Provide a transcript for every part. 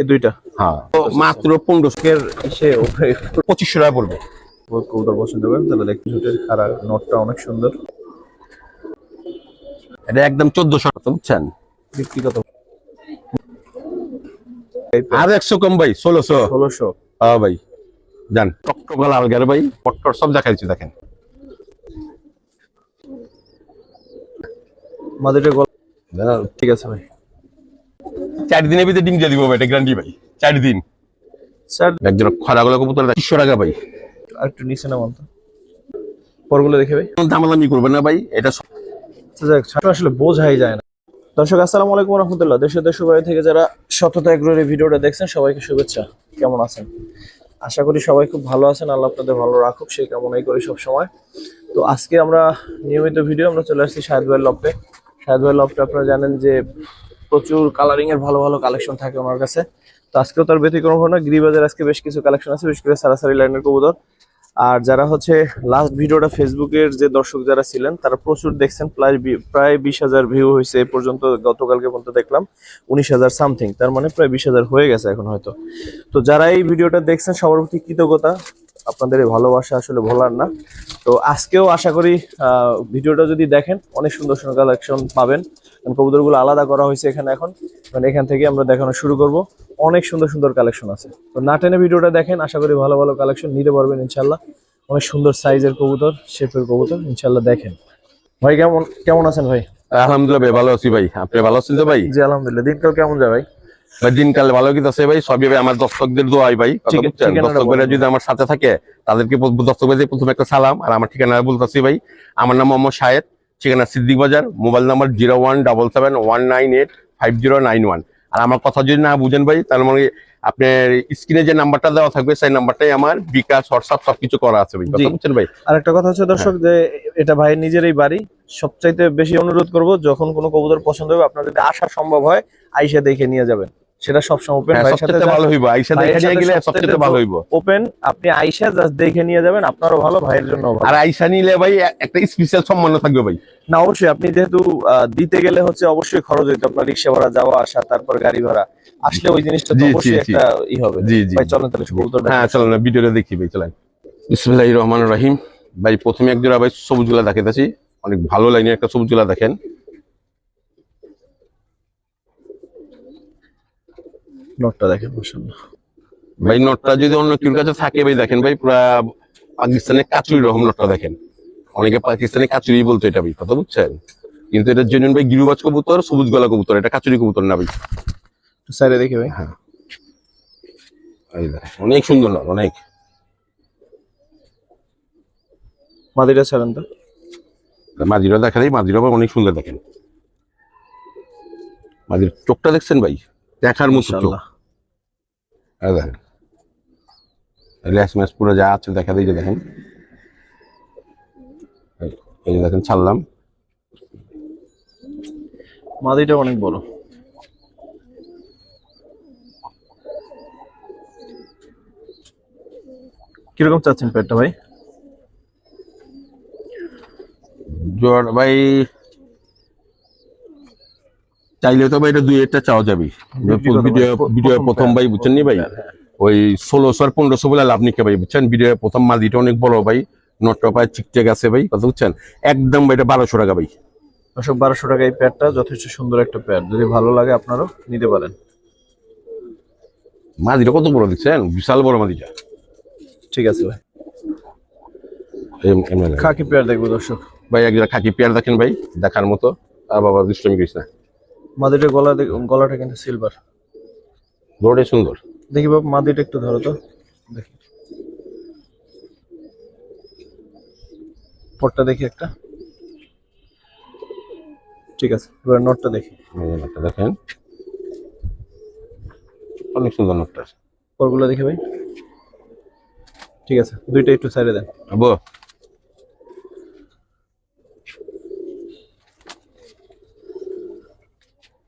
এই দুইটা। হ্যাঁ। মাত্র পনেরোশো এর সে উপরে পঁচিশশো টাকা পড়বে কবুতর পছন্দ করেন তাহলে দেখতে ঝুটের খাড়া নটটা অনেক সুন্দর। এটা একদম চোদ্দশো টাকা বুঝছেন? বিক্রি কত আর একশো কম ভাই ষোলোশো। ষোলোশো। হ্যাঁ ভাই যান। টকটকা লাল গের ভাই পট্টর সব দেখাইছি দেখেন। মাদুরের গলা ঠিক আছে ভাই। চার দিনের ভিতরে ডিম দিয়ে দিব ভাই এটা গ্যারান্টি ভাই চার দিন স্যার একজন খরা গুলো কবুতর তিনশো টাকা ভাই। আর একটু নিচে নামান তো পরগুলো দেখে ভাই। দামাদামি করবেন না ভাই এটা আচ্ছা আসলে বোঝাই যায় না। দর্শক আসসালামু আলাইকুম রহমতুল্লাহ। দেশের দেশ বাইরে থেকে যারা সততা এগ্রোর এই ভিডিওটা দেখছেন সবাইকে শুভেচ্ছা। কেমন আছেন? আশা করি সবাই খুব ভালো আছেন আল্লাহ আপনাদের ভালো রাখুক সেই কামনাই করি সব সময় তো আজকে আমরা নিয়মিত ভিডিও আমরা চলে আসছি শাহেদ ভাইয়ের লপে শাহেদ ভাইয়ের লপটা আপনারা জানেন যে প্রচুর কালারিং এর ভালো ভালো কালেকশন থাকে ওনার কাছে। তো আজকেও তার ব্যতিক্রম হলো না গিরিবাজার আজকে বেশ কিছু কালেকশন আছে, বিশেষ করে সারাসারি লাইনের কবুতর। আর যারা হচ্ছে লাস্ট ভিডিওটা ফেসবুকের যে দর্শক যারা ছিলেন, তারা প্রচুর দেখছেন, প্রায় প্রায় বিশ হাজার ভিউ হয়েছে এ পর্যন্ত, গতকালকে পর্যন্ত দেখলাম, উনিশ হাজার সামথিং তার মানে প্রায় বিশ হাজার হয়ে গেছে এখন হয়তো। তো যারা এই ভিডিওটা দেখছেন, সবার প্রতি কৃতজ্ঞতা। আপনাদের ভালোবাসা আসলে ভোলার না। তো আজকেও আশা করি ভিডিওটা যদি দেখেন অনেক সুন্দর সুন্দর কালেকশন পাবেন। কারণ কবুতরগুলো আলাদা করা হয়েছে এখানে এখন। মানে এখান থেকে আমরা দেখানো শুরু করব। অনেক সুন্দর সুন্দর কালেকশন আছে। তো না টেনে ভিডিওটা দেখেন আশা করি ভালো ভালো কালেকশন নিতে পারবেন ইনশাল্লাহ অনেক সুন্দর সাইজের কবুতর শেপের কবুতর ইনশাল্লাহ দেখেন। ভাই কেমন কেমন আছেন ভাই? আলহামদুলিল্লাহ ভাই ভালো আছি ভাই। আপনি ভালো আছেন তো ভাই? জি আলহামদুলিল্লাহ। দিনকাল কেমন যায় ভাই? ভাই দিনকাল ভালো আছে ভাই সবই ভাই আমার দর্শকদের দোয়াই ভাই দর্শকরা যদি আমার সাথে থাকে তাদেরকে বলবো- দর্শকদের প্রথমে একটা সালাম আর আমার ঠিকানা বলতেছি ভাই আমার নাম মোহাম্মদ শাহেদ ঠিকানা Siddique Bazar mobile number zero one double seven one nine eight five zero nine one. আর আমার কথা যদি না বুঝেন ভাই তাহলে মানে আপনার স্ক্রিনে যে নাম্বারটা দেওয়া থাকবে সেই নাম্বারটাই আমার বিকাশ হোয়াটসঅ্যাপ সবকিছু করা আছে ভাই বুঝছেন ভাই? আর একটা কথা হচ্ছে দর্শক যে এটা ভাইয়ের নিজেরই বাড়ি সবচাইতে বেশি অনুরোধ করব যখন কোনো কবুতর পছন্দ হবে আপনার যদি আসা সম্ভব হয় আইসা দেখে নিয়ে যাবেন। সেটা সবসময় ওপেন হ্যাঁ, ভাইয়ের সাথে সবচেয়ে ভালো হইব আইসা দেখে নিয়ে গেলে সবচেয়ে ভালো হইব। ওপেন আপনি আইসা জাস্ট দেখে নিয়ে যাবেন আপনারও ভালো ভাইয়ের জন্য ভালো। আর আইসা নিলে ভাই একটা স্পেশাল সম্মান থাকবে ভাই। না অবশ্যই আপনি যেহেতু আহ, দিতে গেলে হচ্ছে অবশ্যই খরচ হইতো আপনার রিক্সা ভাড়া যাওয়া আসা তারপর গাড়ি ভাড়া। আসলে ওই জিনিসটা তো অবশ্যই একটা ই হবে। জি জি। ভাই চলেন তাহলে হ্যাঁ চলো না ভিডিওটা দেখি ভাই চলেন। বিসমুল্লাহির রহমান রহিম। ভাই প্রথমে এক জোড়া ভাই সবুজগুলা দেখাতেছি অনেক ভালো লাইনের একটা সবুজগুলা দেখেন। নোটটা দেখেন ভাই নটটা যদি অন্য কেউ কাছে থাকে ভাই দেখেন ভাই পুরা পাকিস্তানের কাচুরি রকম নটটা দেখেন। অনেকে পাকিস্তানি কাচুরি বলতো এটা ভাই কথা বুঝছেন? কিন্তু এটা জেনুইন ভাই গিরুবাজ কবুতর সবুজ গলা কবুতর এটা কাচুরি কবুতর না ভাই। সাইডে দেখি ভাই। দেখেন, অনেক সুন্দর নট অনেক। মাদিটা ছাড়েন তো? মাদিরা দেখা যায় মাদিরা অনেক সুন্দর দেখেন। মাদির চোখটা দেখছেন ভাই? দেখার মতো চোখ। মাশাআল্লাহ দেখেন। পুরো যা আছে দেখা দিয়ে দেখেন। এই যে দেখেন ছাড়লাম। মাদিটা অনেক বড়। কীরকম চাচ্ছেন পেটটা ভাই? জোয়ার ভাই চাইলে তো ভাই এটা দুই একটা চাওয়া যাবে। ভিডিও প্রথম প্রথম ভাই বুঝছেন নি ভাই? ওই ষোলোশো আর পনেরোশো বলে লাভ নিকে ভাই বুঝছেন? ভিডিও প্রথম মাদিটা অনেক বড় ভাই নটটা পায় চিকচেক আছে ভাই কথা বুঝছেন? একদম ভাই এটা বারোশো টাকা ভাই। দর্শক বারোশো টাকা এই প্যাডটা যথেষ্ট সুন্দর একটা প্যাড। যদি ভালো লাগে আপনারও নিতে পারেন। মাদিটা কত বড় দেখছেন? বিশাল বড় মাদিটা ঠিক আছে ভাই। খাকি পেয়ার দেখব দর্শক? ভাই একজন খাকি পেয়ার দেখেন ভাই দেখার মতো। আর বাবা দুষ্টমি করিস না। মাদিটার গলা গলাটা কিন্তু সিলভার বড়টাই সুন্দর। দেখি বাবা মাদিটা একটু ধরো তো। দেখি। পটটা দেখি একটা। ঠিক আছে এবার নোটটা দেখি। নোটটা দেখেন। অনেক সুন্দর নোটটা। পরগুলো দেখি ভাই। ঠিক আছে দুইটা একটু সাইডে দেন। আবু।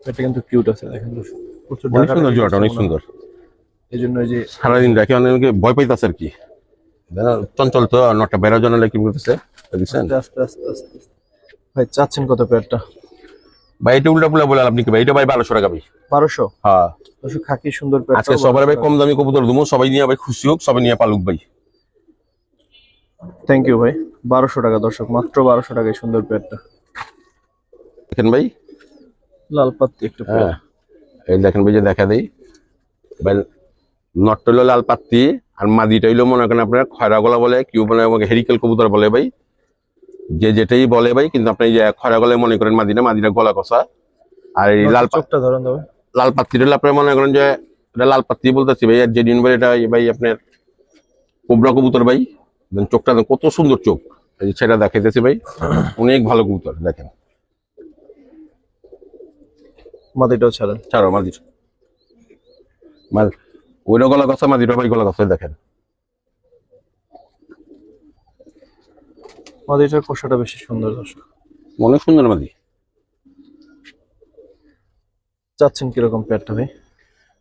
এটা কিন্তু কিউট আছে দেখেন। অনেক সুন্দর জোড়াটা অনেক সুন্দর। এই জন্য যে সারাদিন দেখে অনেকে ভয় পাইতেছে আর কি। চঞ্চল তো নটা বেড়া জন্য কি করতেছে আস্তে আস্তে আস্তে। ভাই চাচ্ছেন কত পেয়ারটা ভাই এটা উল্টা পুলা বলে আপনি কি ভাই? এটা ভাই বারোশো টাকা ভাই। বারোশো? হ্যাঁ। দর্শক খাকি সুন্দর পেটটা আজকে সবার ভাই কম দামি কবুতর দেবো সবাই নিয়ে ভাই খুশি হোক সবাই নিয়ে পালুক ভাই। থ্যাংক ইউ ভাই। বারোশো টাকা দর্শক মাত্র বারোশো টাকায় সুন্দর পেটটা দেখেন ভাই। লাল পাত্তি একটু হ্যাঁ। এই দেখেন ভাই যে দেখা দেই। ভাই নটটা হলো লাল পাত্তি আর মাদিটা হইল মনে করেন আপনার খয়রা গলা বলে কেউ বলে আমাকে হেরিকেল কবুতর বলে ভাই। যে যেটাই বলে ভাই কিন্তু আপনি যে খয়রা গলায় মনে করেন মাদিটা মাদিটা গলা কষা। আর এই লাল চোখটা ধরেন তবে লাল পাত্তিটা হলো আপনার মনে করেন যে এটা লাল পাত্তি বলতেছি ভাই আর যেদিন ভাই এটা ভাই আপনার কোবরা কবুতর ভাই। চোখটা দেন কত সুন্দর চোখ। এই সেটা দেখাইতেছি ভাই। অনেক ভালো কবুতর দেখেন। মাটিটাও ছাড়েন। ছাড়ো মাদির মাল ওইটা গলা কথা মাদিটা ভাই গলা কথা দেখেন। মাটিটার কোষাটা বেশি সুন্দর দর্শক। অনেক সুন্দর মাদি চাচ্ছেন কীরকম পেটটা ভাই?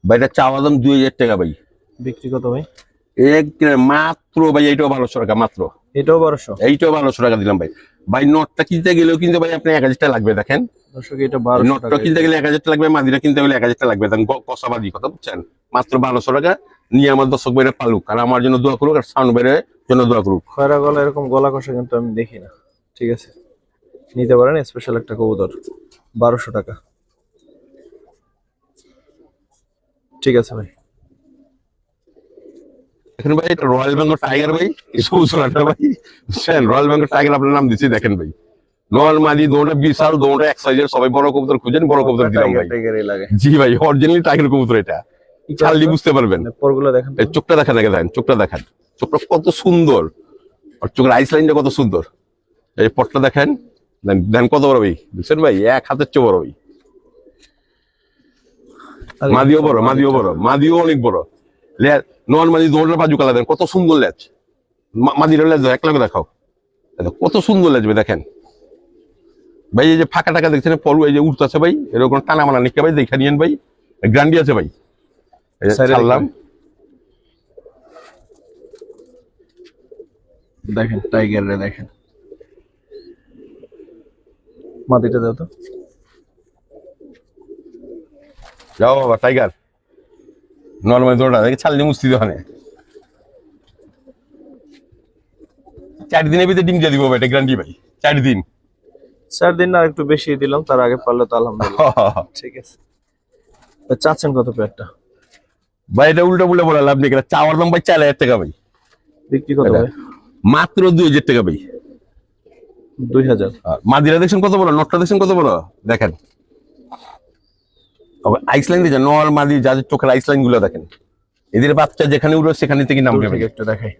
ভাই এটা চাওয়া দাম দুই হাজার টাকা ভাই। বিক্রি কত ভাই? এক মাত্র ভাই এইটাও বারোশো টাকা মাত্র। এটাও বারোশো? এইটাও বারোশো টাকা দিলাম ভাই। ভাই নটটা কিনতে গেলেও কিন্তু ভাই আপনি এক হাজার টাকা লাগবে দেখেন। দর্শক এটা বারোশো নটটা কিনতে গেলে এক হাজার টাকা লাগবে মাদিটা কিনতে গেলে এক হাজার লাগবে। দেখেন গ- কষা বাদি কথা বুঝছেন? মাত্র বারোশো টাকা। নিয়ে আমার দর্শক বাইরে পালুক আর আমার জন্য দোয়া করুক আর সাউন্ড বাইরে জন্য দোয়া করুক। খয়রা গলা এরকম গলা কষা কিন্তু আমি দেখি না। ঠিক আছে? নিতে পারেন স্পেশাল একটা কবুতর। বারোশো টাকা। ঠিক আছে ভাই। দেখেন ভাই এটা রয়্যাল বেঙ্গল টাইগার ভাই সবুজ ভাই রয়্যাল বেঙ্গল টাইগার আপনার নাম দিচ্ছি দেখেন ভাই। নর্মাল মাদি দোটা বিশাল দোটা এক সাইজের সবাই বড় কবুতর খুঁজেন বড় কবুতর দিলাম ভাই। জি ভাই অরিজিনালি টাইগার কবুতর এটা। ছাড়লি বুঝতে পারবেন। পরগুলো দেখেন এই চোখটা দেখা দেখে দেখেন চোখটা দেখেন। চোখটা কত সুন্দর। আর চোখের আইস লাইনটা কত সুন্দর। এই পটটা দেখেন দেন- কত বড় ভাই? বুঝছেন ভাই? এক হাতের চেয়ে বড় ভাই। মাদিও বড় মাদিও বড় মাদিও। অনেক বড়। লেজ নন মাদি দৌড়ের বাজু কালা দেন কত সুন্দর লেজ। মাদির লেজ এক লাগে দেখাও। কত সুন্দর লেজ দেখেন। ভাই এই যে ফাঁকা টাকা দেখছেন পলু এই যে উঠতেছে ভাই এরকম টানা মানা নিকে ভাই দেখে নিয়েন ভাই গ্রান্ডি আছে ভাই। ছাড়লাম। দেখেন টাইগার রে দেখেন। মাটিটা দাও তো। যাও বাবা টাইগার নর্মাল দৌড়া দেখে ছাড়লি মুস্তি ওখানে। চার দিনের ভিতরে ডিম দিয়ে দিব ভাই এটা গ্রান্ডি ভাই চার দিন চার দিন না একটু বেশি দিলাম তার আগে পারলে তো আলহামদুলিল্লাহ। ঠিক আছে। চাচ্ছেন কত পেটটা ভাই এটা উল্টা পুল্টা বলে লাভ নেই চাওয়ার দাম ভাই চার হাজার টাকা ভাই। বিক্রি কত ভাই? মাত্র দুই হাজার টাকা ভাই। দুই হাজার। মাদিরা দেখছেন কত বড় নটটা দেখছেন কত বড় দেখেন। আইসল্যান্ড দিয়েছে নর মাদি যাদের চোখের আইসল্যান্ডগুলো দেখেন। এদের বাচ্চা যেখানে উঠবে সেখানে থেকে নামবে ভাই। একটু দেখাই।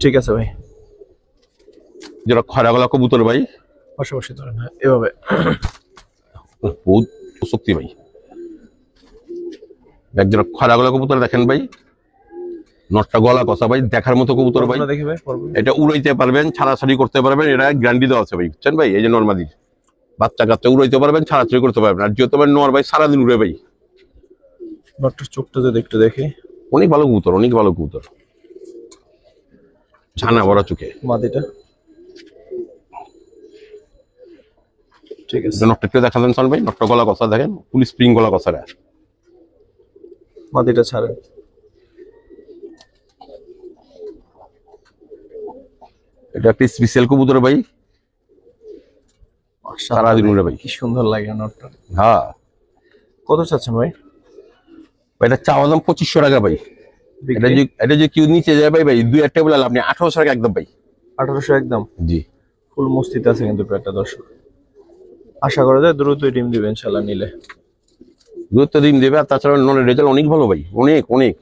ঠিক আছে ভাই। যেটা খরা গলা কবুতর ভাই। পাশাপাশি ধরেন হ্যাঁ এভাবে। বহুত শক্তি ভাই। একজন খরা গলা কবুতর দেখেন ভাই নটটা গলা কষা ভাই দেখার মতো কবুতর ভাই। এটা উড়াইতে পারবেন ছাড়াছাড়ি করতে পারবেন এটা গ্যারান্টি দেওয়া আছে ভাই বুঝছেন ভাই? এই যে নর্মাদি বাচ্চা কাচ্চা উড়াইতে পারবেন ছাড়াছাড়ি করতে পারবেন। আর যেহেতু ভাই নর ভাই সারাদিন উড়ে ভাই। নটটার চোখটা যদি একটু দেখি। অনেক ভালো কবুতর অনেক ভালো কবুতর। ছানা বড় চোখে। মাদিটা। ঠিক আছে। নটটা একটু দেখালেন সন ভাই নটটা গলা কষা দেখেন পুলিশ স্প্রিং গলা কষাটা মাদিটা ছাড়েন। এটা একটা স্পেশাল কবুতর ভাই। সারাদিন উড়ে ভাই। কি সুন্দর লাগে নটটা হ্যাঁ। কত চাচ্ছেন ভাই? এটা চাওয়া দাম পঁচিশশো টাকা ভাই। এটা যে এটা যে কেউ নিচে যায় ভাই ভাই দুই একটা বলে আপনি আঠারোশো টাকা একদম ভাই। আঠারোশো একদম? জি। ফুল মস্তিতে আছে কিন্তু পেটটা দর্শক। আশা করা যায় দ্রুতই ডিম দিবে ইনশাল্লাহ নিলে। গুরুত্ব ডিম দেবে আর তাছাড়া ননের রেজাল্ট অনেক ভালো ভাই অনেক অনেক।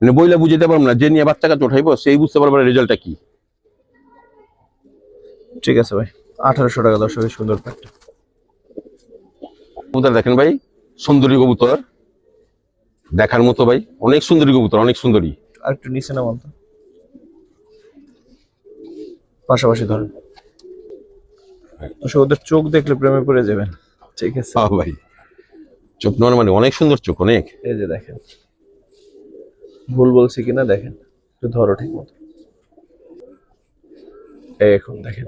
মানে বইলা বুঝতে পারব না যে নিয়ে বাচ্চা কাছে উঠাইবো সেই বুঝতে পারবে রেজাল্টটা কি। ঠিক আছে ভাই আঠারোশো টাকা দর্শক সুন্দর পেটটা কবুতর দেখেন ভাই সুন্দরী কবুতর। দেখার মতো ভাই অনেক সুন্দরী কবুতর অনেক সুন্দরী। আর একটু নিচে নামান পাশাপাশি ধরেন। ওদের চোখ দেখলে প্রেমে পড়ে যাবেন। ঠিক আছে। হ্যাঁ ভাই। চোখ নর্মালি অনেক সুন্দর চোখ অনেক। এই যে দেখেন। ভুল বলছি কিনা দেখেন। একটু ধরো ঠিক মতো। এই এখন দেখেন।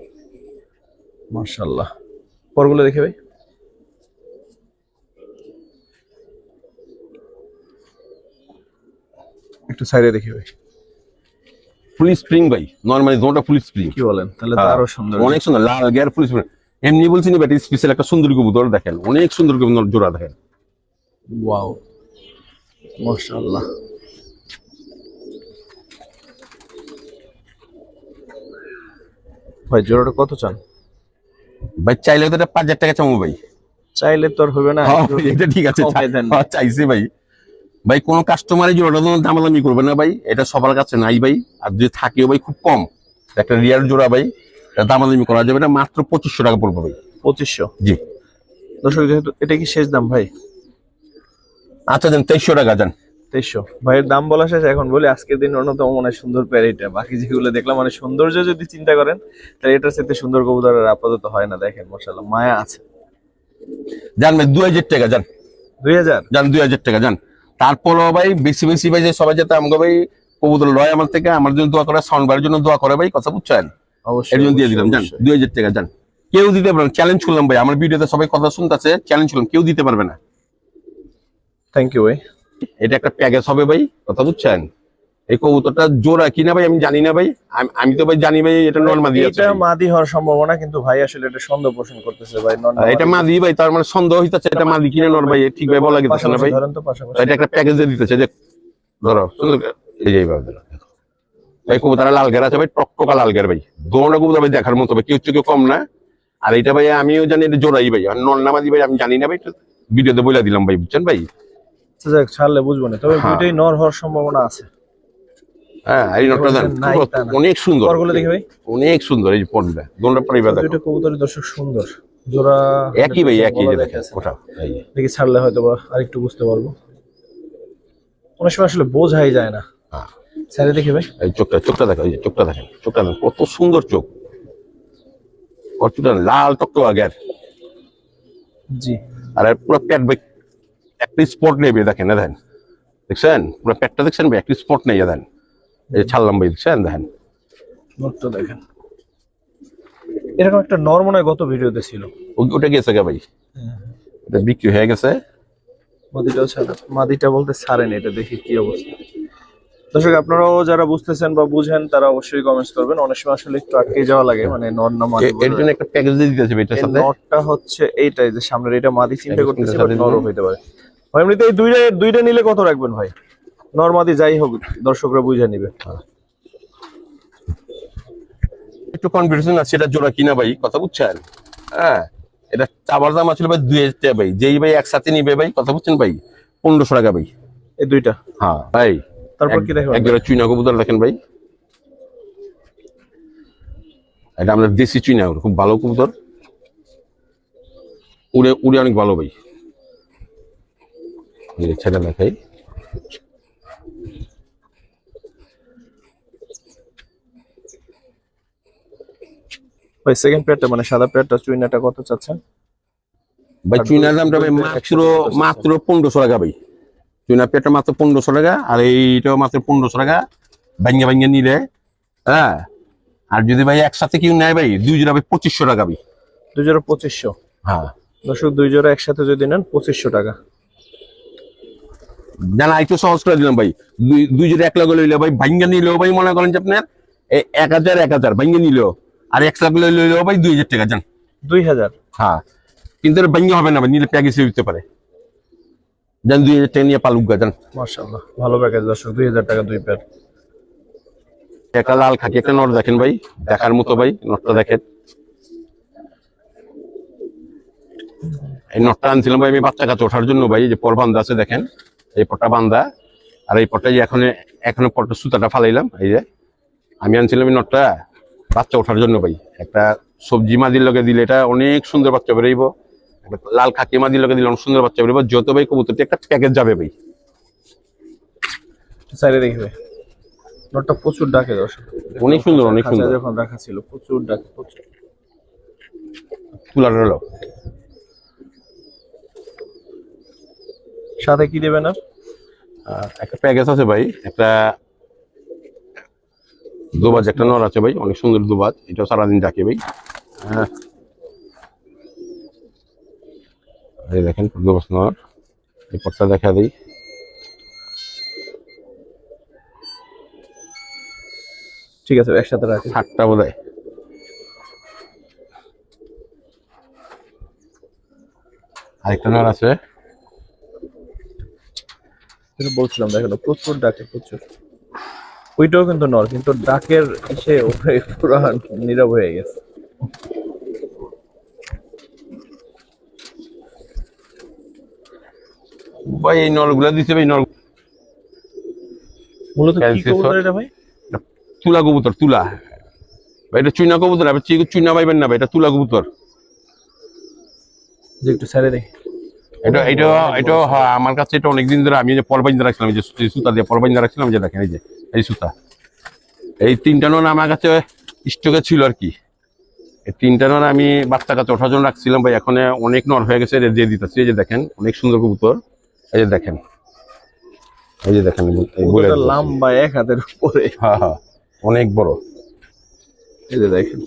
মার্শাল্লাহ পরগুলো দেখে ভাই। একটু সাইডে দেখি ভাই। ফুল স্প্রিং ভাই নর্মালি জোনটা ফুল স্প্রিং। কি বলেন? তাহলে হ্যাঁ, আরও সুন্দর। অনেক সুন্দর লাল গিয়ার ফুল স্প্রিং। এমনি বলছি না ব্যাটি স্পেশাল একটা সুন্দর কবুতর দেখেন অনেক সুন্দর কবুতর জোড়া দেখেন। ওয়াও মাশাআল্লাহ। ভাই জোড়াটা কত চান? ভাই চাইলে তো এটা পাঁচ হাজার টাকা চামো ভাই। চাইলে তো আর হবে না। হ্যাঁ, এটা ঠিক আছে। হ্যাঁ, চাইছে ভাই। ভাই কোন কাস্টমারই জোড়াটা তো দামাদামি করবে না ভাই এটা সবার কাছে নাই ভাই। আর যদি থাকেও ভাই খুব কম। একটা রিয়াল জোড়া ভাই এটা দামাদামি করা যাবে না মাত্র পঁচিশশো টাকা পড়বে ভাই। পঁচিশশো? জি। দর্শক যেহেতু এটা কি শেষ দাম ভাই? আচ্ছা দেন তেইশশো টাকা যান তেইশশো। ভাইয়ের দাম বলা শেষ। এখন বলি আজকের দিন অন্যতম মনে হয় সুন্দর প্যারিটা। বাকি যেগুলো দেখলাম মানে সৌন্দর্য যদি চিন্তা করেন তাহলে এটার সাথে সুন্দর কবুতর আর আপাতত হয় না দেখেন মশাল্লাহ মায়া আছে। যান ভাই দুই হাজার টাকা যান দুই হাজার? যান দুই হাজার টাকা যান তারপরও ভাই বেশি বেশি ভাই যে সবাই যাতে আমাকে ভাই কবুতর লয় আমার থেকে আমার জন্য দোয়া করে সাউন্ড বারের জন্য দোয়া করে ভাই কথা বুঝছেন? অবশ্যই এর জন্য দিয়ে দিলাম জান দুই হাজার টাকা জান। কেউ দিতে পারবে না চ্যালেঞ্জ করলাম ভাই আমার ভিডিওতে সবাই কথা শুনতেছে চ্যালেঞ্জ করলাম কেউ দিতে পারবে না। থ্যাংক ইউ ভাই। এটা একটা প্যাকেজ হবে ভাই কথা বুঝছেন? এই কবুতরটা জোড়া কিনা ভাই আমি জানি না ভাই। আমি- তো ভাই জানি ভাই এটা দিয়ে আছে এটা মাদি হওয়ার সম্ভাবনা কিন্তু ভাই আসলে এটা সন্দেহ পোষণ করতেছে ভাই নন এটা মাদি। ভাই তার মানে সন্দেহ হইতেছে এটা মাদি কিনা নর ভাই ঠিক ভাই বলা গেছে না ভাই। এটা একটা প্যাকেজ দিতেছে যে ধরো এই যে এইভাবে কবুতরা লাল গের আছে ভাই টকটকা লাল গের ভাই। দোনো কবুতর ভাই দেখার মতো ভাই কেউ কেউ কম না। আর এটা ভাই আমিও জানি এটা জোড়াই ভাই আর নন নামাজি ভাই আমি জানি না ভাই ভিডিওতে বলে দিলাম ভাই বুঝছেন ভাই? আচ্ছা ছাড়লে বুঝব না তবে হ্যাঁ। দুইটাই নর হওয়ার সম্ভাবনা আছে। হ্যাঁ। অনেক সুন্দর। পরগুলো দেখি ভাই। অনেক সুন্দর এই যে পর্দা দোনটা পরিবার দেখো দুইটা কবুতরের দর্শক সুন্দর। জোড়া একই ভাই একই যে দেখেন দেখে ওটা দেখি ছাড়লে হয়তো বা আরেকটু বুঝতে পারব। অনেক সময় আসলে বোঝাই যায় না। হ্যাঁ। ছেড়ে দেখি ভাই। এই চোখটা চোখটা দেখো এই যে চোখটা দেখেন চোখটা দেখেন কত সুন্দর চোখ। ওর চোখটা লাল টকটকা গ্যার জি। আর পুরো পেট ভাই একটা স্পট নেই দেখেন দেখেন। দেখছেন? পুরো পেটটা দেখছেন ভাই? একটা স্পট নেই দেখেন। এই ছাড়লাম ভাই দেখছেন? দেখেন। নোটটা দেখেন। এরকম একটা নর মনে গত ভিডিওতে ছিল। ওটা গেছে গা ভাই। এটা বিক্রি হয়ে গেছে। মাদিটাও ছাড়া। মাদিটা বলতে ছাড়েনি এটা দেখি কি অবস্থা। দর্শক আপনারাও যারা বুঝতেছেন বা বুঝেন তারা অবশ্যই কমেন্টস করবেন। অনেক সময় আসলে একটু আটকে যাওয়া লাগে মানে নর না মাদি এর জন্য একটা প্যাকেজ দিয়ে দিতেছে এটার সাথে। নটটা হচ্ছে এইটাই যে সামনের এটা মাদি চিন্তা করতেছি নরও হইতে পারে। ভাই এমনিতে এই দুইটা দুইটা নিলে কত রাখবেন ভাই? নর মাদি যাই হোক দর্শকরা বুঝে নিবে। একটু কনফিউশন আছে এটা জোড়া কিনা ভাই? কথা বুঝছেন? হ্যাঁ এটা চাবার দাম আসলে ভাই দুই হাজার টাকা ভাই। যেই ভাই একসাথে নিবে ভাই কথা বুঝছেন ভাই? পনেরোশো টাকা ভাই। এই দুইটা। হ্যাঁ ভাই। তারপর কি দেখবেন এক জোড়া চুইনা কবুতর দেখেন ভাই। এটা আমাদের দেশি চুইনা খুব ভালো কবুতর। উড়ে উড়ে অনেক ভালো ভাই। ছেলে দেখাই। ভাই সেকেন্ড পেয়ারটা মানে সাদা পেয়ারটা চুইনাটা কত চাচ্ছেন? ভাই চুইনার দামটা ভাই মাত্র মাত্র পনেরোশো টাকা ভাই। চুইনা পেটটা মাত্র পনেরোশো টাকা আর এইটাও মাত্র পনেরোশো টাকা। ভাঙ্গা ভাঙ্গা নিলে হ্যাঁ? আর যদি ভাই একসাথে কেউ নেয় ভাই দুই জোড়া ভাই পঁচিশশো টাকা ভাই। দুই জোড়া পঁচিশশো? হ্যাঁ। দর্শক দুই জোড়া একসাথে যদি নেন পঁচিশশো টাকা। জানা একটু সহজ করে দিলাম ভাই। দুই দুই জোড়া এক লগে লইলে ভাই ভাঙ্গা নিলেও ভাই মনে করেন যে আপনার এই এক হাজার এক হাজার ভাঙ্গা নিলেও। আর এক লাখ লইলেও ভাই দুই হাজার টাকা যান দুই হাজার। হ্যাঁ। কিন্তু এটা ভাঙ্গা হবে না ভাই নিলে প্যাকেজ দিতে পারে। যান দুই হাজার টাকা নিয়ে পালুক গা যান মার্শাল্লাহ ভালো প্যাকেজ দর্শক দুই হাজার টাকা দুই পেয়ার একটা লাল খাকি একটা নট দেখেন ভাই দেখার মতো ভাই নটটা দেখেন। এই নটটা আনছিলাম ভাই আমি বাচ্চা কাছে ওঠার জন্য ভাই এই যে পর বান্ধা আছে দেখেন এই পটটা বান্ধা আর এই পটটা যে এখন এখনও পটটা সুতাটা ফালাইলাম এই যে। আমি আনছিলাম এই নটটা বাচ্চা ওঠার জন্য ভাই। একটা সবজি মাদির লগে দিলে এটা অনেক সুন্দর বাচ্চা বেরোইব। একটা লাল খাকি মাদির লগে দিলে অনেক সুন্দর বাচ্চা বেরোইব। যত ভাই কবুতরটি একটা প্যাকেজ যাবে ভাই। সাইডে দেখবে নোটটা প্রচুর ডাকে দর্শক। অনেক সুন্দর অনেক সুন্দর। যখন রাখা ছিল প্রচুর ডাকে প্রচুর। কুলার হলো। সাথে কি দেবে না একটা প্যাকেজ আছে ভাই। একটা দুবাজ একটা নর আছে ভাই অনেক সুন্দর দুবাজ এটাও সারাদিন ডাকে ভাই। হ্যাঁ। দেখেন দুবাজ নর এই পটটা দেখা দিই। ঠিক আছে একসাথে রাখি। সাতটা বোধ হয় আরেকটা নর আছে। বলছিলাম দেখো প্রচুর ডাকে প্রচুর। ওইটাও কিন্তু নর কিন্তু ডাকের এসে ওপরে পুরো নীরব হয়ে গেছে। ভাই এই নলগুলা দিছে ভাই নল মূলত কি কবুতর এটা ভাই? তুলা কবুতর তুলা। ভাই এটা চুইনা কবুতর আপনি চুইনা পাইবেন না ভাই এটা তুলা কবুতর। যে একটু ছেড়ে দেই। এটা এটা এটা আমার কাছে এটা অনেকদিন ধরে আমি যে পরবাইন্দা রাখছিলাম যে সুতা দিয়ে পরবাইন্দা রাখছিলাম যে দেখেন এই যে। এই সুতা। এই তিনটা নন আমার কাছে স্টকে ছিল আর কি। এই তিনটা নর আমি বাচ্চা কাছে ওঠার জন্য রাখছিলাম ভাই এখন অনেক নর হয়ে গেছে এটা দিয়ে দিতেছি। এই যে দেখেন অনেক সুন্দর কবুতর। এই যে দেখেন। এই যে দেখেন। লম্বা এক হাতের উপরে। হ্যাঁ হ্যাঁ অনেক বড়। এই যে দেখেন।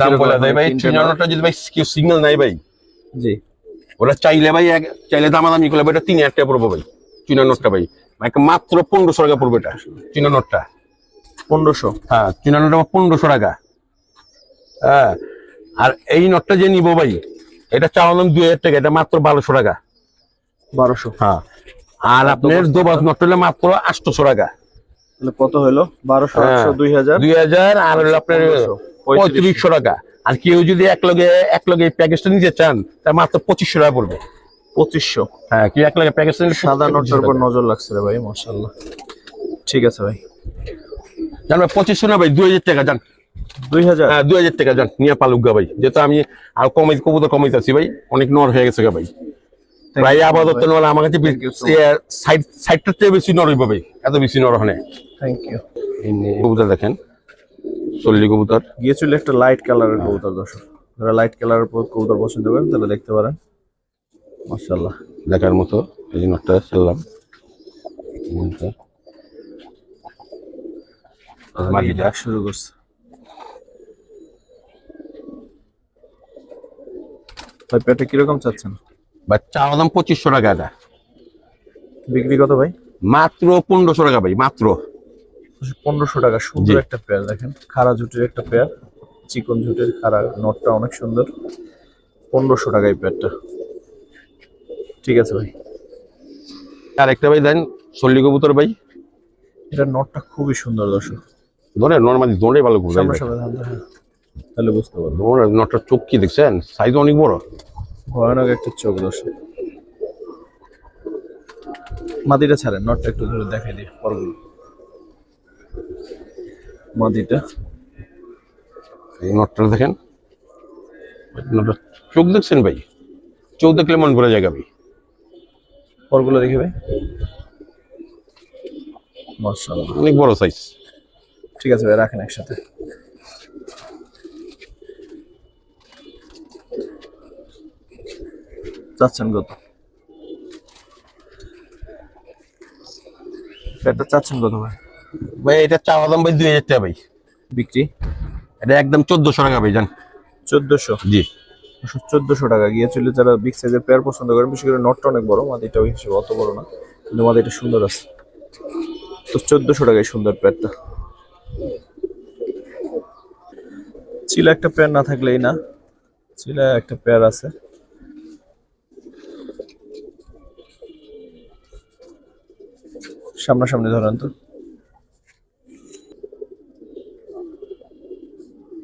দাম বলে দেয় ভাই? তিনটে চুইনা নর? নটটা যদি ভাই কেউ সিগন্যাল নাই ভাই। জি। ওরা চাইলে ভাই এক চাইলে দামাদামি করলে ভাই এটা তিন হাজার টাকা পড়ব ভাই। চুনা নোটটা ভাই। মাত্র পনেরোশো টাকা পড়বে এটা? চুনা নোটটা। পনেরোশো? হ্যাঁ চুনা নোটটা পনেরোশো টাকা। হ্যাঁ আর এই নোটটা যে নিবো ভাই এটা চাওয়ালাম দুই হাজার টাকা এটা মাত্র বারোশো টাকা। বারোশো? হ্যাঁ আর আপনার দোবাস নোটটা হলে মাত্র আটশোশো টাকা। তাহলে কত হলো? বারোশো হ্যাঁ। দুই হাজার? দুই হাজার আর হলো আপনার পঁয়ত্রিশশো। পঁয়ত্রিশশো। টাকা। আর কেউ যদি এক লগে এক লগে প্যাকেজটা নিতে চান তা মাত্র পঁচিশশো টাকা পড়বে। পঁচিশশো। হ্যাঁ কেউ এক লগে নিলে সাদা 2500 নোটটার উপর নজর লাগছে রে ভাই মাশাল্লাহ ঠিক আছে ভাই। জান ভাই পঁচিশশো না ভাই দুই হাজার টাকা জান। দুই হাজার? হ্যাঁ দুই হাজার টাকা যান নিয়ে ভাই। যেহেতু আমি আর কমাই কবুতর কমাইতেছি ভাই অনেক নর হয়ে গেছে গা ভাই। প্রায় আপাতত নর আমার কাছে Thank সাইড সাইডটার চেয়ে বেশি নর হইব ভাই এত বেশি নর হনে। থ্যাংক ইউ কবুতর দেখেন। চল্লি কবুতর। গিয়েছিল একটা লাইট কালারের কবুতর দর্শক। যারা লাইট কালারের কবুতর পছন্দ করেন তাহলে দেখতে পারেন। মাশাল্লাহ দেখার মতো এই যে নরটা চললাম। শুরু করছে। ভাই পেটে কীরকম চাচ্ছেন? ভাই চাওয়া দাম পঁচিশশো টাকা এটা। বিক্রি কত ভাই? মাত্র পনেরোশো টাকা ভাই মাত্র। পনেরোশো টাকা সুন্দর একটা পেয়ার দেখেন। খাড়া ঝুটের একটা পেয়ার। চিকন ঝুটের খাড়া নটটা অনেক সুন্দর। পনেরোশো টাকা এই পেয়ারটা। ঠিক আছে ভাই। আর একটা ভাই দেন চল্লি কবুতর ভাই। এটা নটটা খুবই সুন্দর দর্শক। ধরে নর্মালি দৌড়ে ভালো সামনে হ্যাঁ। তাহলে বুঝতে পারব নটটার চোখ কি দেখছেন? সাইজ অনেক বড়। ভয়ানক একটা চোখ দর্শক। মাদিটা ছাড়েন নটটা একটু ধরে দেখাই দিই পরগুলো মাদিটা। এই নটটা দেখেন। নটটা চোখ দেখছেন ভাই? চোখ দেখলে মন ভরে জায়গা ভাই। পরগুলো দেখি ভাই। মাশাআল্লাহ। অনেক বড় সাইজ ঠিক আছে ভাই রাখেন একসাথে। চাচ্ছেন কত? এটা চাচ্ছেন কত ভাই? ভাই এটা চাওয়া দাম ভাই দুই হাজার টাকা ভাই। বিক্রি? এটা একদম চোদ্দশো টাকা ভাই জান। চোদ্দশো? জি। চোদ্দশো টাকা। গিয়েছিল যারা বিগ সাইজের পেয়ার পছন্দ করেন, বিশেষ করে নটটা অনেক বড় মাদিটা ওই হিসেবে অত বড় না, কিন্তু মাদিটা সুন্দর আছে। তো চোদ্দশো টাকায় সুন্দর পেয়ারটা চিলা একটা পেয়ার না থাকলেই না, চিলা একটা পেয়ার আছে। সামনাসামনি ধরেন তো।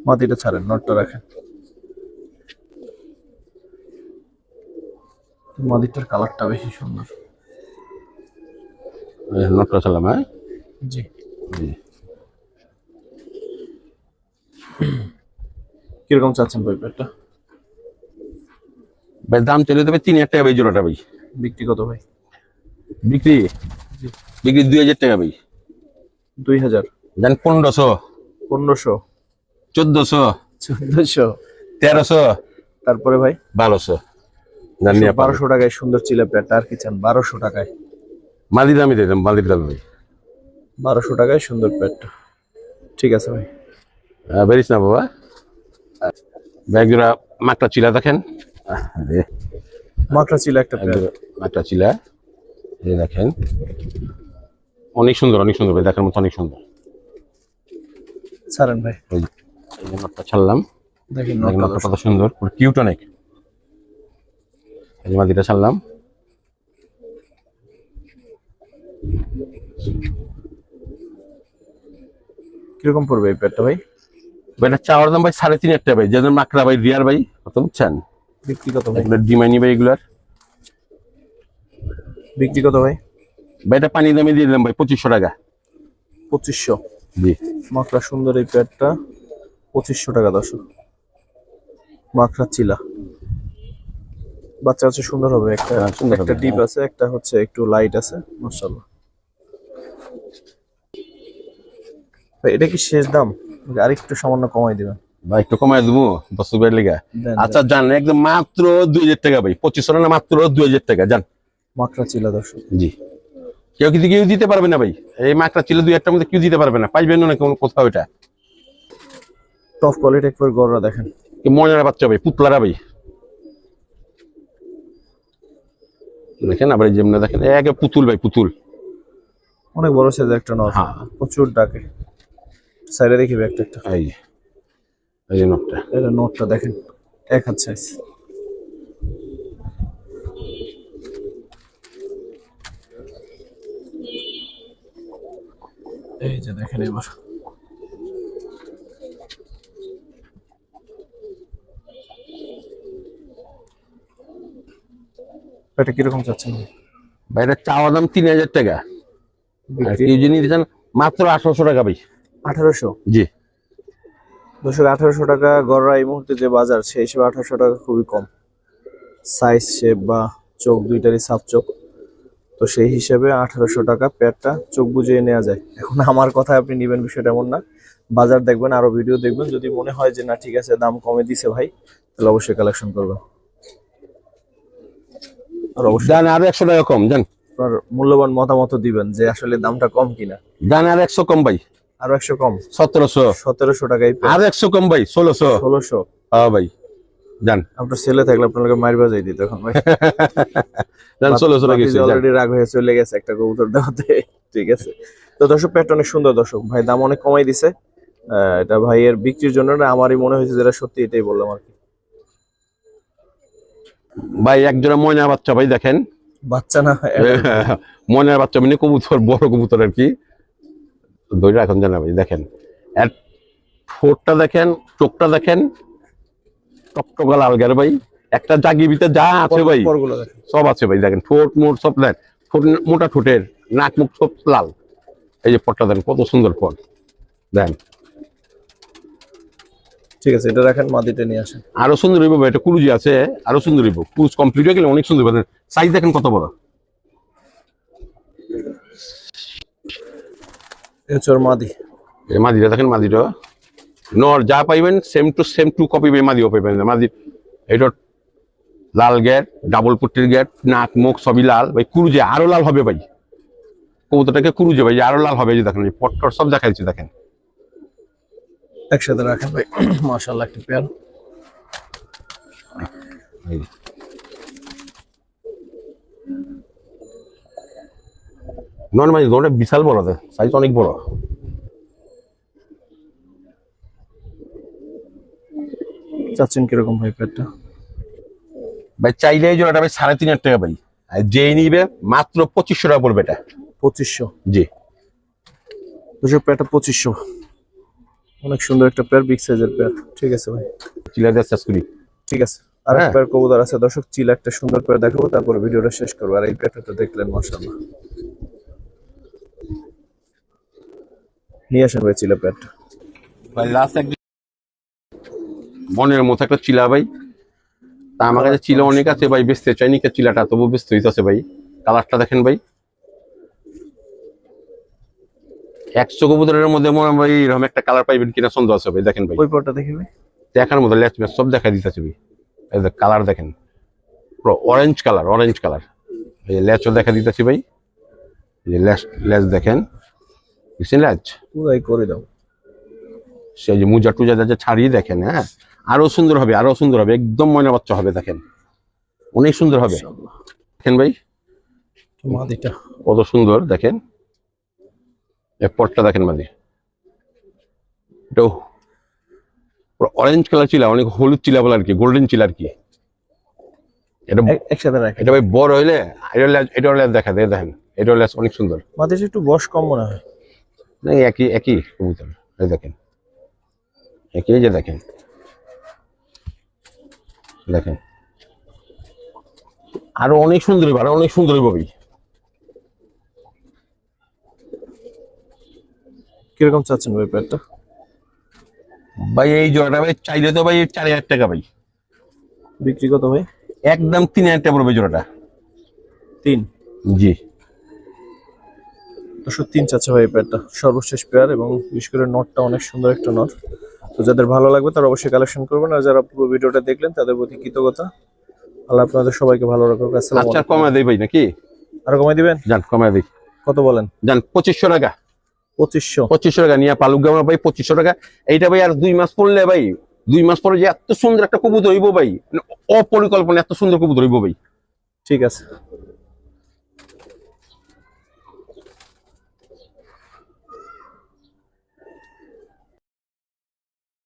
মাটিটা ছাড়েন নটটা রাখেন। মাদিটার কালারটা বেশি সুন্দর। নটটা চালাম হ্যাঁ? জি। জি। কীরকম চাচ্ছেন পেপারটা ভাই দাম চলে দেবে তিন হাজার টাকা ভাই জোড়াটা ভাই। বিক্রি কত ভাই? বিক্রি? বিক্রি দুই হাজার টাকা ভাই। দুই হাজার। জান পনেরোশো। পনেরোশো। চোদ্দশো। চোদ্দশো। তেরোশো। তারপরে ভাই? বারোশো। জান বারোশো টাকায় সুন্দর চিলা পেয়ারটা আর কি চান? বারোশো টাকায়। মালির দামই দিতাম মালির দাম বারোশো টাকায় সুন্দর পেয়ারটা ঠিক আছে ভাই। বেরিস না বাবা? ব্যাগ জোড়া মাকটা চিলা দেখেন। মাকড়া চিলা একটা পেয়ার চিলা। এই দেখেন। অনেক সুন্দর অনেক সুন্দর ভাই দেখার মতো অনেক সুন্দর। ছাড়েন ভাই। এই নটটা ছাড়লাম। দেখেন নটটা কত সুন্দর কিউট অনেক। এই যে ছাড়লাম। কীরকম পড়বে এই পেয়ারটা ভাই? ভাই চাওয়ার দাম ভাই সাড়ে তিন একটা ভাই। যেমন মাকড়া ভাই রিয়ার ভাই কত বুঝছেন বিক্রি কত ভাই? ডিমাইনি ভাই এগুলার। বিক্রি কত ভাই? ভাই এটা পানি দামে দিয়ে দিলাম ভাই পঁচিশশো টাকা। পঁচিশশো। জি। মাকড়া সুন্দর এই পেয়ারটা পঁচিশশো টাকা দর্শক। মাকড়া চিলা। বাচ্চা হচ্ছে সুন্দর হবে একটা হ্যাঁ, একটা ডিপ হ্যাঁ। আছে একটা হচ্ছে একটু লাইট আছে মাশাআল্লাহ। ভাই, এটা কি শেষ দাম? নাকি আরেকটু সামান্য কমাই দিবেন? ভাই একটু কমাই দেবো দশ রুপিয়ার লেগা। আচ্ছা জান একদম মাত্র দুই হাজার টাকা ভাই পঁচিশশো না মাত্র দুই হাজার টাকা জান। মাকড়া চিলা দর্শক। জি। কেউ কিন্তু কেউ দিতে পারবে না ভাই এই মাকড়া ছিল দুই একটার মধ্যে কেউ দিতে পারবে না পাইবেন না কোনো কোথাও এটা। টপ কোয়ালিটি একবার গড়রা দেখেন। কি মজার বাচ্চা ভাই পুতলারা ভাই। দেখেন আবার এই যেমন দেখেন একে পুতুল ভাই পুতুল। অনেক বড় সাইজ একটা নর হ্যাঁ। প্রচুর ডাকে। সাইডে দেখি একটা একটা। এই যে, এই যে নোটটা এটা নোটটা দেখেন এক হাত সাইজ এই যে দেখেন এবার। এটা কীরকম চাচ্ছেন ভাই? এটা চাওয়া দাম তিন হাজার টাকা। কেউ যদি নিতে চান মাত্র আঠারোশো টাকা ভাই। আঠারোশো? জি। দর্শক আঠারোশো টাকা গড়রা এই মুহূর্তে যে বাজার সেই হিসেবে আঠারোশো টাকা খুবই কম। সাইজ শেপ বা চোখ দুইটারই সাপ চোখ। তো সেই হিসেবে আঠারোশো টাকা প্যাডটা চোখ বুঝিয়ে নেওয়া যায়। এখন আমার কথা আপনি নেবেন বিষয়টা এমন না। বাজার দেখবেন আরও ভিডিও দেখবেন। যদি মনে হয় যে না ঠিক আছে দাম কমে দিছে ভাই তাহলে অবশ্যই কালেকশন করবেন। আর অবশ্যই। জান আরও একশো টাকা কম জান। আপনার মূল্যবান মতামত দিবেন যে আসলে দামটা কম কিনা। জান আর একশো কম ভাই। আরও একশো কম? সতেরোশো। সতেরোশো টাকায় আর একশো কম ভাই ষোলোশো। ষোলোশো? হ্যাঁ ভাই জান। আপনার ছেলে থাকলে আপনাকে মায়ের বাজাই দিত এখন ভাই। জান ষোলোশো টাকা অলরেডি রাগ হয়ে চলে গেছে একটা কবুতর দেওয়াতে ঠিক আছে। তো দর্শক প্যাট অনেক সুন্দর দর্শক। ভাই দাম অনেক কমাই দিছে। আহ, এটা ভাইয়ের বিক্রির জন্য না আমারই মনে হয়েছে যেটা সত্যি এটাই বললাম আর কি। ভাই একজোড়া ময়না বাচ্চা ভাই দেখেন। বাচ্চা না ময়নার বাচ্চা মানে কবুতর বড় কবুতর আর কি। দইটা এখন জানা ভাই দেখেন। ঠোঁটটা দেখেন চোখটা দেখেন। টকটকা লাল গের ভাই। একটা জাগি ভিতরে যা আছে ভাই সব আছে ভাই দেখেন। ঠোঁট মোট সব দেন। ঠোঁট মোটা ঠোঁটের নাক মুখ সব লাল। এই যে পটটা দেন কত সুন্দর পট। দেন। ঠিক আছে এটা রাখেন মাদিটা নিয়ে আসেন। আরও সুন্দর হইব এটা কুরুজি আছে আরও সুন্দর হইব। ক্রুজ কমপ্লিট হয়ে গেলে অনেক সুন্দর হবে। সাইজ দেখেন কত বড়। ওর মাদি। এই মাদিটা দেখেন মাদিটা। নর যা পাইবেন same to same to copy মাদিও পাইবেন। মাদি এটা লাল গেট ডাবল পুট্টির গেট নাক মুখ সবই লাল। ভাই কুরুজে আরও লাল হবে ভাই। কবুতরটাকে কুরুজে ভাই আরও লাল হবে যে দেখেন পটটর সব দেখা যাচ্ছে দেখেন। একসাথে রাখেন ভাই। মাশাআল্লাহ একটা পেয়ার। নর্মালি বিশাল বড় সাইজ অনেক বড়। চাচ্ছেন কীরকম ভাই পেয়ারটা ভাই চাইলে এই জোড়াটা ভাই সাড়ে তিন হাজার টাকা ভাই আর যেই নিবে মাত্র পঁচিশশো টাকা পড়বে এটা। পঁচিশশো? জি। দুশো পেয়ারটা পঁচিশশো। অনেক সুন্দর একটা পেয়ার বিগ সাইজের পেয়ার ঠিক আছে ভাই। চিলার দিয়ে চাষ করি। ঠিক আছে। আর হ্যাঁ। এক পেয়ার কবুতর আছে। দর্শক চিল একটা সুন্দর পেয়ার দেখাবো তারপর ভিডিওটা শেষ করব। আর এই পেয়ারটা তো দেখলেন মাশাআল্লাহ। নিয়ে আসেন ভাই চিলা পেয়ারটা ভাই লাস্ট এক মনের মতো একটা চিলা ভাই। তা আমার কাছে চিলা অনেক আছে ভাই বেচতে চাইনি চিলাটা তবু ব্যস্ত হইতেছে ভাই। কালারটা দেখেন ভাই। একশো কবুতরের মধ্যে ভাই এরকম একটা কালার পাইবেন কিনা সন্দেহ আছে ভাই দেখেন ভাই। ওই পেয়ারটা দেখি দেখার মতো মেচ সব দেখা দিতেছে ভাই। কালার দেখেন। পুরো অরেঞ্জ কালার অরেঞ্জ কালার এই লেচও দেখা দিতেছি ভাই। এই যে লেচ লেচ দেখেন। বুঝছেন লেচ। পুরাই করে দাও। সেই যে মুজা টুজা যা ছাড়িয়ে দেখেন হ্যাঁ? আরও সুন্দর হবে আরও সুন্দর হবে। একদম ময়না বাচ্চা হবে দেখেন। অনেক সুন্দর হবে। দেখেন ভাই। কত সুন্দর দেখেন। এই পটটা দেখেন মাদি এটাও অরেঞ্জ কালার চিলা অনেক হলুদ চিলা বলে আর কি গোল্ডেন চিলা আর কি। এটা এক- একসাথে রাখে এটা ভাই বড় হইলে এটা লেজ দেখা দেয় দেখেন এটা লেজ অনেক সুন্দর। মাদিটা একটু বয়স কম মনে হয়। না একই একই কবুতর এই দেখেন। একই যে দেখেন। দেখেন। আরও অনেক সুন্দর আরও অনেক সুন্দর হইব কীরকম চাচ্ছেন ভাই প্যাডটা ভাই এই জোড়াটা ভাই চাইলে তো ভাই চার হাজার টাকা ভাই। বিক্রি কত ভাই? একদম তিন হাজার টাকা পড়বে জোড়াটা। তিন? জি। দুশো তিন চাচ্ছে ভাই প্যাডটা সর্বশেষ পেয়ার এবং বিশেষ করে নটটা অনেক সুন্দর একটা নট। তো যাদের ভালো লাগবে তারা অবশ্যই কালেকশন করবেন আর যারা পুরো ভিডিওটা দেখলেন তাদের প্রতি কৃতজ্ঞতা। আল্লাহ আপনাদের সবাইকে ভালো রাখুক। আচ্ছা কমায় দেই ভাই নাকি? আর কমায় দিবেন? যান কমায় দিই। কত বলেন? যান পঁচিশশো টাকা। পঁচিশশো। পঁচিশশো টাকা নিয়ে পালুক গামা ভাই পঁচিশশো টাকা। এইটা ভাই আর দুই মাস পড়লে ভাই দুই মাস পরে যে এত সুন্দর একটা কবুতর হইব ভাই মানে অপরিকল্পনা এত সুন্দর কবু হইব ভাই। ঠিক আছে।